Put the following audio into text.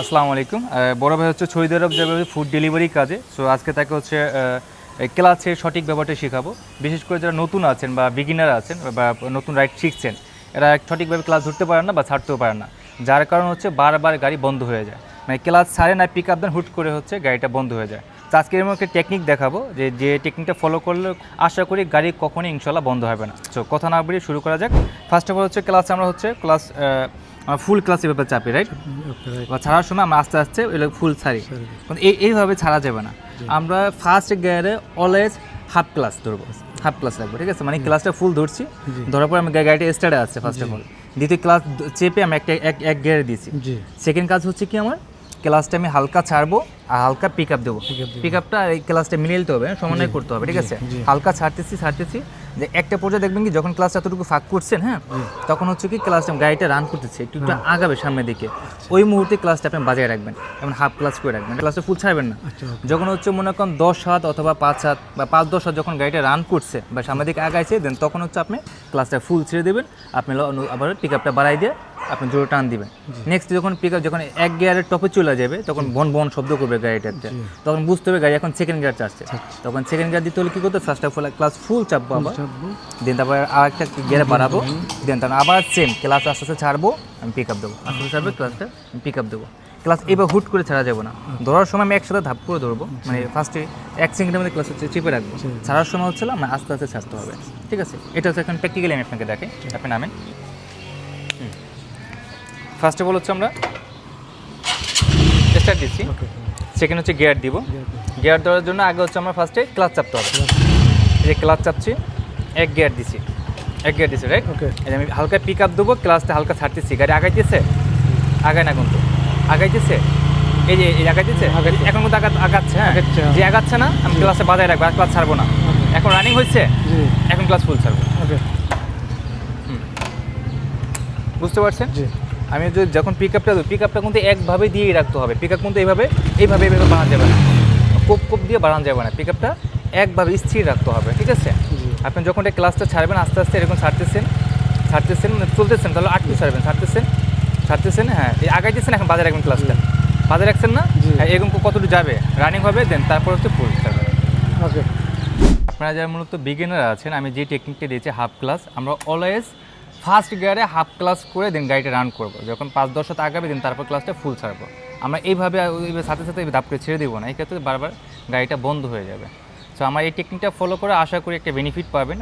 আসসালামু আলাইকুম। বড় ভাই হচ্ছে সৌদি আরব যাবে ফুড ডেলিভারি কাজে। সো আজকে তাকে হচ্ছে ক্লাসের সঠিক ব্যাপারটা শেখাবো। বিশেষ করে যারা নতুন আছেন বা বিগিনার আছেন বা নতুন রাইড শিখছেন, এরা সঠিকভাবে ক্লাস ধরতে পারেন না বা ছাড়তেও পারেন না। যার কারণ হচ্ছে বারবার গাড়ি বন্ধ হয়ে যায়। মানে ক্লাস ছাড়ে না পিক আপ দেন হুট করে হচ্ছে গাড়িটা বন্ধ হয়ে যায়। তো আজকে এরকম একটা টেকনিক দেখাবো যে যে টেকনিকটা ফলো করলে আশা করি গাড়ি কখনোই ইনশাল্লাহ বন্ধ হবে না। সো কথা না বেরিয়ে শুরু করা যাক। ফার্স্ট অফ অল হচ্ছে ক্লাস আমরা হচ্ছে ক্লাস ফুল ক্লাস এভাবে চাপি রাইট বা ছাড়ার সময় আমরা আস্তে আস্তে এগুলো ফুল ছাড়ি। এই এইভাবে ছাড়া যাবে না। আমরা ফার্স্ট গিয়ারে অলওয়েজ হাফ ক্লাস ধরবো। হাফ ক্লাস রাখব ঠিক আছে? মানে ক্লাসটা ফুল ধরছি। ধরার পর আমি গাড়িটা স্টার্টে আসছে ফার্স্ট অফ অল দ্বিতীয় ক্লাস চেপে আমি একটা এক এক গিয়ারে দিয়েছি। সেকেন্ড কাজ হচ্ছে কি আমার? ক্লাসটা আমি হালকা ছাড়বো আর হালকা পিক আপ দেবো। পিক আপটা এই ক্লাসটা মিলিয়ে নিতে হবে সমন্বয় করতে হবে ঠিক আছে? হালকা ছাড়তেছি ছাড়তেছি। যে একটা পর্যায়ে দেখবেন কি যখন ক্লাস এতটুকু ফাঁক করছেন হ্যাঁ তখন হচ্ছে কি ক্লাস গাড়িটা রান করতেছে একটু একটু আগাবে সামনের দিকে। ওই মুহূর্তে ক্লাসটা আপনি বাজায় রাখবেন এবং হাফ ক্লাস করে রাখবেন। ক্লাসটা ফুল ছাড়বেন না। আচ্ছা যখন হচ্ছে মনে করেন দশ হাত অথবা পাঁচ হাত বা পাঁচ দশ হাত যখন গাড়িটা রান করছে বা সামনের দিকে আগাইছে দেন তখন হচ্ছে আপনি ক্লাসটা ফুল ছেড়ে দেবেন। আপনি আবার পিক আপটা বাড়াই দিয়ে আপনি জোরে টান দিবেন। নেক্সট যখন পিক আপ যখন এক গিয়ারের টপে চলে যাবে তখন বন বন শব্দ করবে গাড়িটাতে তখন বুঝতে হবে গাড়ি এখন সেকেন্ড গিয়ার চাচ্ছে তখন সেকেন্ড গিয়ার দিতে হলে কি করতে first of all clutch full চাপবো আবার। দেন তারপর আর একটা গিয়ারে বাড়াবো। দেন তারপর আবার সেম ক্লাস আস্তে আস্তে ছাড়বো আমি পিক আপ দেবো। আস্তে আস্তে ছাড়বে ক্লাসটা পিক আপ দেবো। ক্লাস এবার হুট করে ছাড়া যাবে না। ধরার সময় আমি একসাথে ধাপ করে ধরবো। মানে ফার্স্টে এক সেকেন্ডের মধ্যে ক্লাস হচ্ছে চেপে রাখব। ছাড়ার সময় হচ্ছে আমি আস্তে আস্তে ছাড়তে হবে। ঠিক আছে? এটা হচ্ছে এখন প্র্যাকটিক্যালি আমি আপনাকে দেখে আপনি নামেন। ফার্স্ট অফ অল হচ্ছে আমরা স্টার্ট দিচ্ছি। সেকেন্ড হচ্ছে গিয়ার দিব। গিয়ার দেওয়ার জন্য আগে হচ্ছে আমরা ফার্স্টে ক্লাচ চাপতে হবে। এই যে ক্লাচ চাপছি এক গিয়ার দিছি। এক গিয়ার দিছি রাইট ওকে এই আমি হালকা পিক আপ দেবো ক্লাসটা হালকা ছাড়তেছি। গাড়ি আগাইতেছে? আগায় না কিন্তু। আগাইতেছে? এই যে এই আগাইতেছে। এখন কিন্তু আগা- আগাচ্ছে হ্যাঁ? আগাচ্ছে, হ্যাঁ। যে আগাচ্ছে না আমি ক্লাসে বাজায় রাখব আর ক্লাস ছাড়বো না। এখন রানিং হচ্ছে জি। এখন ক্লাস ফুল ছাড়বো। ওকে বুঝতে পারছেন? জি। আমি যদি যখন পিক আপটা দেবো পিক আপটা কিন্তু একভাবে দিয়েই রাখতে হবে। পিক আপ কিন্তু এইভাবে এইভাবে এইভাবে বাড়ানো যাবে না। কোপ কোপ দিয়ে বাড়ানো যাবে না। পিক আপটা একভাবে স্থির রাখতে হবে ঠিক আছে? আপনি যখন এটা ক্লাসটা ছাড়বেন আস্তে আস্তে এরকম ছাড়তেছেন ছাড়তেছেন মানে চলতেছেন তাহলে আটকে ছাড়বেন ছাড়তেছেন ছাড়তেছেন হ্যাঁ এই আগাইতেছেন এখন বাজারে রাখবেন ক্লাসটা বাজারে রাখছেন না? হ্যাঁ, এরকম কতটুকু যাবে? রানিং হবে দেন তারপর হচ্ছে ফুল ছাড়বেন ওকে আপনারা যারা মূলত বিগিনার আছেন আমি যে টেকনিকটা দিয়েছি হাফ ক্লাস আমরা অলওয়েজ ফার্স্ট গিয়ারে হাফ ক্লাস করে দেন গাড়িটা রান করব। যখন পাঁচ দশ শত আগাবে দেন তারপর ক্লাসটা ফুল ছাড়বো। আমরা এইভাবে সাথে সাথে ধাপ করে ছেড়ে দেবো না। এই ক্ষেত্রে বারবার গাড়িটা বন্ধ হয়ে যাবে। সো আমার এই টেকনিকটা ফলো করে আশা করি একটা বেনিফিট পাবেন।